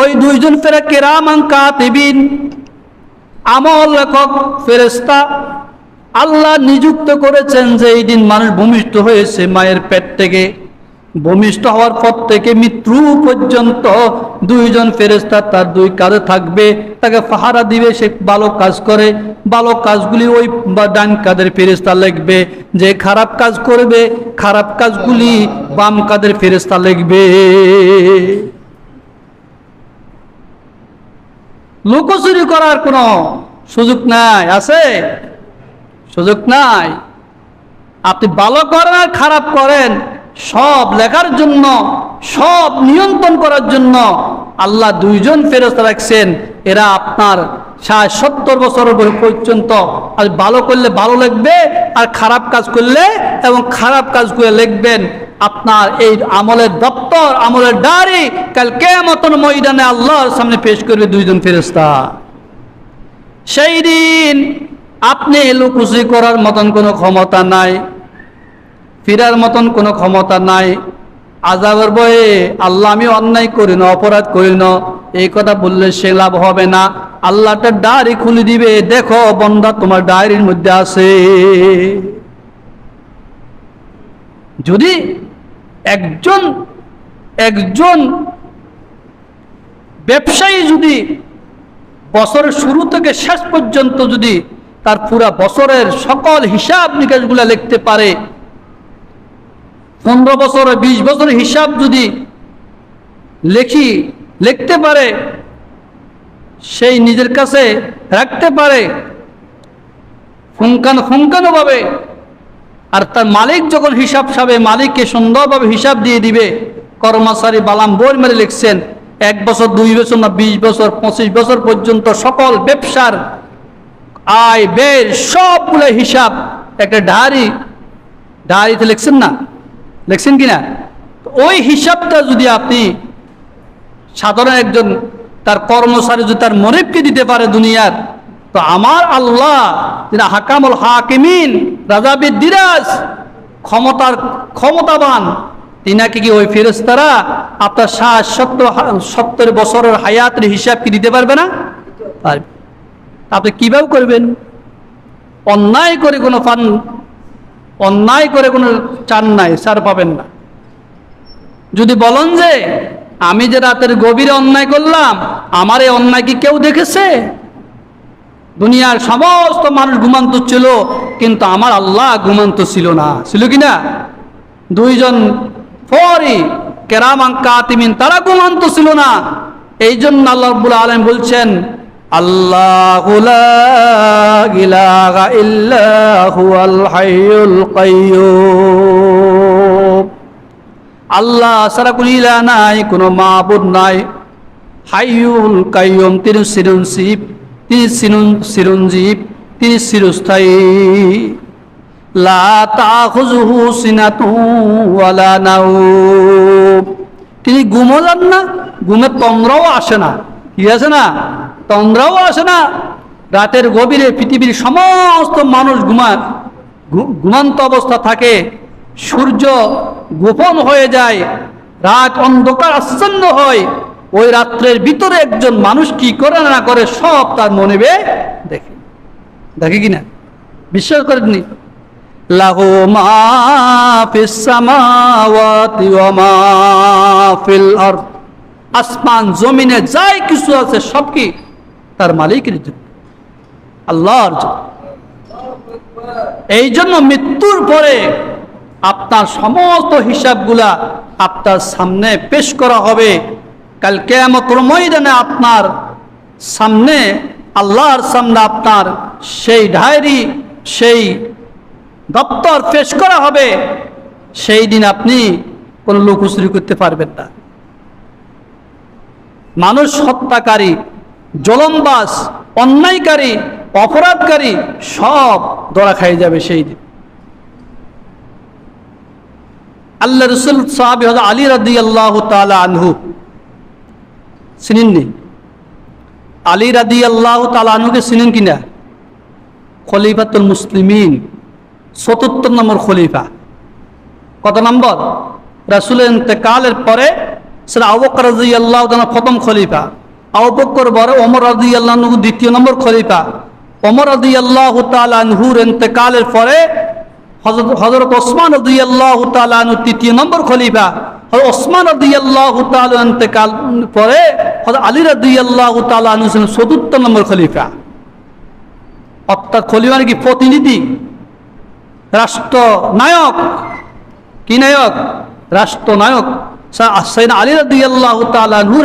ওই দুইজন ফেরা কাতিবিন, আমল লেখক আল্লাহ নিযুক্ত করেছেন যে এই দিন মানুষ ভূমিষ্ঠ হয়েছে, মায়ের পেট থেকে। ভূমিষ্ঠ হওয়ার পর থেকে মৃত্যু পর্যন্ত দুইজন ফেরেস্তা তার দুই কাজে থাকবে। তাকে পাহারা দিবে, সে ভালো কাজ করে। ভালো কাজগুলি ওই ডান কাদের ফেরেস্তা লিখবে। যে খারাপ কাজ করবে, খারাপ কাজগুলি বাম কাদের ফেরেস্তা লিখবে। লুকোচুরি করার কোনো সুযোগ নাই, আছে? সুযোগ নাই। আপনি ভালো করেন আর খারাপ করেন, সব লেখার জন্য, সব নিয়ন্ত্রণ করার জন্য আল্লাহ দুইজন ফেরস্তা রাখছেন। এরা আপনার ষাট সত্তর বছর পর্যন্ত আর ভালো করলে ভালো লিখবে আর খারাপ কাজ করলে এবং খারাপ কাজ করে লিখবেন। আপনার এই আমলের দপ্তর, আমলের ডায়েরি কাল কেমতন ময়দানে আল্লাহর সামনে পেশ করবে দুইজন ফেরেস্তা সেই দিন আপনি লুকুচি করার মতন কোনো ক্ষমতা নাই, ফিরার মতন কোনো ক্ষমতা নাই আজাবের বয়ে আল্লাহ আমি অন্যায় করি না অপরাধ করি না এই কথা বললে সে লাভ হবে না। আল্লাহটা ডায়েরি খুলে দিবে, দেখো বন্দা তোমার ডায়েরির মধ্যে আছে। যদি একজন একজন ব্যবসায়ী যদি বছরের শুরু থেকে শেষ পর্যন্ত যদি তার পুরা বছরের সকল হিসাব নিকাশগুলো লিখতে পারে পনেরো বছর, বিশ বছর হিসাব যদি লেখি, লিখতে পারে, সেই নিজের কাছে রাখতে পারে, ফুঙ্কান ফুঙ্কানোভাবে আর তার মালিক যখন হিসাব সাবে মালিককে সুন্দরভাবে হিসাব দিয়ে দিবে, কর্মচারী বালাম বই মেরে লিখছেন, এক বছর, দুই বছর না, বিশ বছর, পঁচিশ বছর পর্যন্ত সকল ব্যবসার আয়, ব্যয় সবগুলো হিসাব, একটা ডায়েরি, ডায়েরিতে লিখছেন না? লিখছেন কি না ওই হিসাবটা যদি আপনি সাধারণ একজন তার কর্মচারী যদি তার মনিবকে দিতে পারে দুনিয়ার, তো আমার আল্লাহ যিনি হাকামুল হাকিমিন রাজাবিদ দিরাজ, ক্ষমতার ক্ষমতাবান, তিনাকে কি ওই ফেরেস্তারা আপনার ষাট সত্তর সত্তর বছরের হায়াতের হিসাব কি দিতে পারবে না? আপনি কীভাবে করবেন? অন্যায় করে কোনো ফান অন্যায় করে কোনো চান নাই স্যার পাবেন না। যদি বলেন যে, আমি যে রাতের গভীরে অন্যায় করলাম, আমার এই অন্যায় কি কেউ দেখেছে? দুনিয়ার সমস্ত মানুষ ঘুমান্ত ছিল, কিন্তু আমার আল্লাহ ঘুমান্ত ছিল না। ছিল কি না? দুইজন ফরি কেরামান কাতিমিন, তারা ঘুমান্ত ছিল না। এই জন্য আল্লাহ আলম বলছেন আল্লাহ সারা নাই, কোনো মাহবুদ নাই। হাইয়ুল কাইয়ুম, তিনি চিরঞ্জীব তিনি চিরঞ্জীব, তিনি চিরস্থায়ী। তিনি যান না, ঘুমে তন্দ্রাও আসে না। কি আছে না? তন্দ্রাও আসে না। রাতের গভীরে পৃথিবীর সমস্ত মানুষ ঘুমান ঘুমান্ত অবস্থা থাকে। সূর্য গোপন হয়ে যায়। রাত অন্ধকার আচ্ছন্ন হয়। ওই রাত্রের ভিতরে একজন মানুষ কি করে না করে সব তার মনে বে দেখে। দেখে কিনা? বিশ্বাস করেননি? লাহু মা ফিস সামাওয়াতি ওয়া মা ফিল আরদ। আসমান, জমিনে যাই কিছু আছে, সব কি তার মালিকের জন্য। আল্লাহর এই জন্য মৃত্যুর পরে আপনার সমস্ত হিসাবগুলা আপনার সামনে পেশ করা হবে। কাল কেয়ামতর ময়দানে আপনার সামনে, আল্লাহর সামনে আপনার সেই ডায়েরি, সেই দপ্তর পেশ করা হবে। সেই দিন আপনি কোনো লুকুচুরি করতে পারবেন না। মানুষ হত্যাকারী, জলমবাস, অন্যায়কারী, অপরাধকারী, সব দড়া খাই যাবে সেই দিন। আল্লাহ রসুল সাহাবি আলী রাদি আল্লাহ আনহু চিনেননি? আলী রাদি আল্লাহ তালা আনহুকে চিনেন কিনা? খলিফাতুল মুসলিমিন, চতুর্থ নম্বর খলিফা। কত নম্বর? রাসুলের ইন্তেকালের পরে সেটা আবকর রাজি আল্লাহ প্রথম খলিফা। আবকর বড় ওমর রাজি আল্লাহ দ্বিতীয় নম্বর খলিফা। ওমর রাজি আল্লাহ তালহুর ইন্তেকালের পরে হজরত ওসমান রাজি আল্লাহ তালু তৃতীয় নম্বর খলিফা। ওসমান রাজি আল্লাহ ইন্তেকাল পরে হজরত আলী রাজি আল্লাহ তালু চতুর্থ নম্বর খলিফা। অর্থাৎ খলিফা কি? প্রতিনিধি রাষ্ট্র নায়ক কি নায়ক? রাষ্ট্রনায়ক। সা- সাইয়েদনা আলী রাদিয়াল্লাহু তাআলা নূর